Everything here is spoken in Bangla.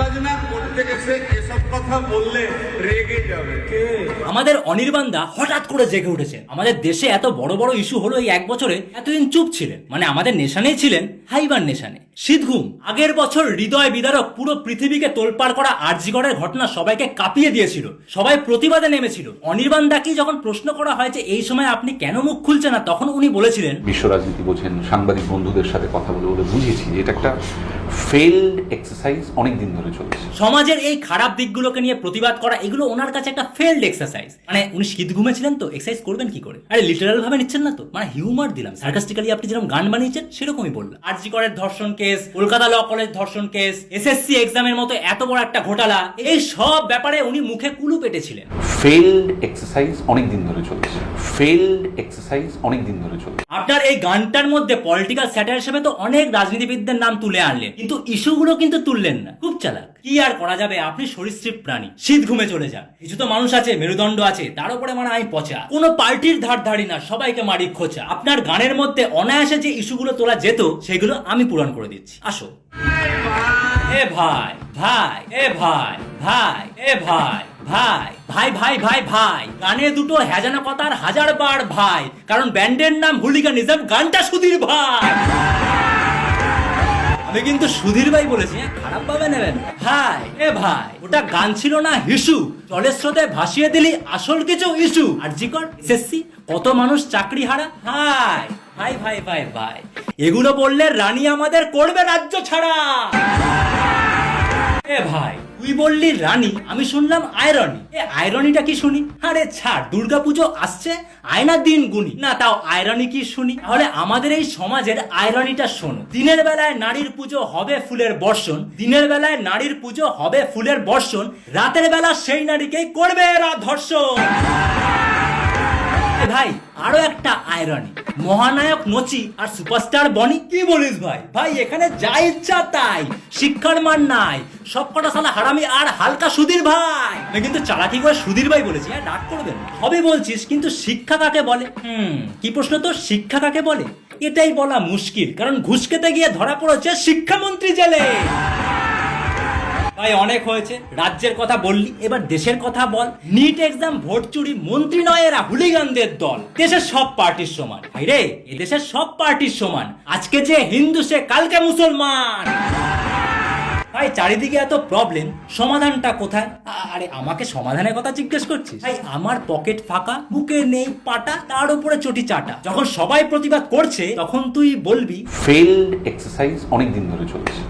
বাজনা করতে গেছে এসব কথা বললে রেগে যাবে। আমাদের অনির্বাণদা হঠাৎ করে জেগে উঠেছেন আমাদের দেশে এত বড় বড় ইস্যু হলো এই এক বছরে এতদিন চুপ ছিলেন। মানে আমাদের নেশানেই ছিলেন হাইবার নেশানে। শীতঘুম আগের বছর হৃদয় বিদারক পুরো পৃথিবীকে তোলপাড় করা আরজিগড়ের ঘটনা সবাইকে কাঁপিয়ে দিয়েছিল। সবাই প্রতিবাদে নেমেছিল। অনির্বাণ দাকে যখন প্রশ্ন করা হয় যে এই সময় আপনি কেন মুখ খুলছেন না তখন উনি বলেছিলেন বিশ্ব রাজনীতি বোঝেন সাংবাদিক বন্ধুদের সাথে কথা বলে বলে বুঝেছি যে এটা একটা ফেলড এক্সারসাইজ অনেক দিন ধরে চলছে। সমাজের এই খারাপ দিকগুলোকে নিয়ে প্রতিবাদ করা এগুলো ওনার কাছে একটা ফেল্ড এক্সারসাইজ মানে উনি শীত ঘুমেছিলেন তো এক্সারসাইজ করবেন কি করে? আরে লিটারাল ভাবে নিচ্ছেন না তো। মানে হিউমার দিলাম। সার্কাস্টিক্যালি আপনি যেরকম গান বানিয়েছেন সেরকমই বললাম। আরজি করের ধর্ষণ কেস কলকাতা ল কলেজ ধর্ষণ কেস এসএসসি এক্সামের মতো এত বড় একটা ঘোটালা এই সব ব্যাপারে উনি মুখে কুলু পেটেছিলেন। ফেলড এক্সারসাইজ অনেক দিন ধরে চলছে। ফেলড এক্সারসাইজ অনেক দিন ধরে চলছে। আপনার এই গানটার মধ্যে পলিটিক্যাল স্যাটার হিসেবে তো অনেক রাজনীতিবিদদের নাম তুলে আনলেন। কিন্তু ইস্যুগুলো কিন্তু তুললেন না। খুব চালাক। কি আর করা যাবে? আপনি সরীসৃপ প্রাণী। শীত ঘুমে চলে যান। কিছু তো মানুষ আছে, মেরুদণ্ড আছে, তার উপরে মানে আমি পচা। কোনো পার্টির ধার ধারি না, সবাইকে মারি খোঁচা। আপনার গানের মধ্যে অনায়াসে যে ইস্যুগুলো তোলা যেত, সেগুলো আমি পূরণ করে দিচ্ছি। আসো। এ ভাই ভাই, এ ভাই ভাই, এ ভাই ভাই ভাই ভাই ভাই ভাই। গানে দুটো হ্যাজানা কথার হাজার বার ভাই। কারণ ব্যান্ডের নাম হুলিগানিজম, গানটা সুধীর ভাই। আমি কিন্তু সুধীর ভাই বলেছি হ্যাঁ? খারাপ ভাবে নেবেন ভাই এ ভাই ওটা গান ছিল না হিসু। জলের স্রোতে ভাসিয়ে দিলি আসল কিছু ইস্যু আর জিকর এসএসসি কত মানুষ চাকরি হারা? ভাই ভাই ভাই ভাই ভাই। এগুলো বললে রানী আমাদের করবে রাজ্য ছাড়া। এ ভাই, তুই বললি রানী, আমি শুনলাম আয়রনি এ আয়রনিটা কি শুনি? আরে ছাড়, দুর্গাপুজো আসছে, আয়নার দিন গুনি। না, তাও আয়রনি কি শুনি? তাহলে আমাদের এই সমাজের আয়রনিটা শোনো। দিনের বেলায় নারীর পুজো হবে ফুলের বর্ষণ, দিনের বেলায় নারীর পুজো হবে ফুলের বর্ষণ, রাতের বেলা সেই নারীকেই করবে এরা ধর্ষণ। ভাই, আরও একটা আয়রনি মহানায়ক, নচি আর সুপারস্টার বনি, কি বলিস ভাই? ভাই, এখানে যা ইচ্ছা তাই। শিক্ষার মান নাই সব কটা সালা হারামি আর হালকা সুধীর ভাই। কিন্তু চালাকি করে সুধীর ভাই বলেছি হ্যাঁ ডাক করবেন হবে বলছিস কিন্তু শিক্ষা কাকে বলে? হুম। কি প্রশ্ন তো শিক্ষা কাকে বলে? এটাই বলা মুশকিল কারণ ঘুষ খেতে গিয়ে ধরা পড়েছে শিক্ষামন্ত্রী জেলে। ভাই অনেক হয়েছে রাজ্যের কথা বললি এবার দেশের কথা বল। নিট এক্সাম ভোট চুরি মন্ত্রী নয় এরা হুলিগানদের দল। দেশের সব পার্টির সমান। ভাই রে এ দেশের সব পার্টির সমান। আজকে যে হিন্দু সে কালকে মুসলমান। ভাই চারিদিকে এত প্রবলেম সমাধানটা কোথায়? আরে আমাকে সমাধানের কথা জিজ্ঞেস করছি ভাই আমার পকেট ফাঁকা বুকে নেই পাটা তার উপরে চটি চাটা। যখন সবাই প্রতিবাদ করছে তখন তুই বলবি ফেল্ড এক্সারসাইজ অনেক দিন ধরে চলছে।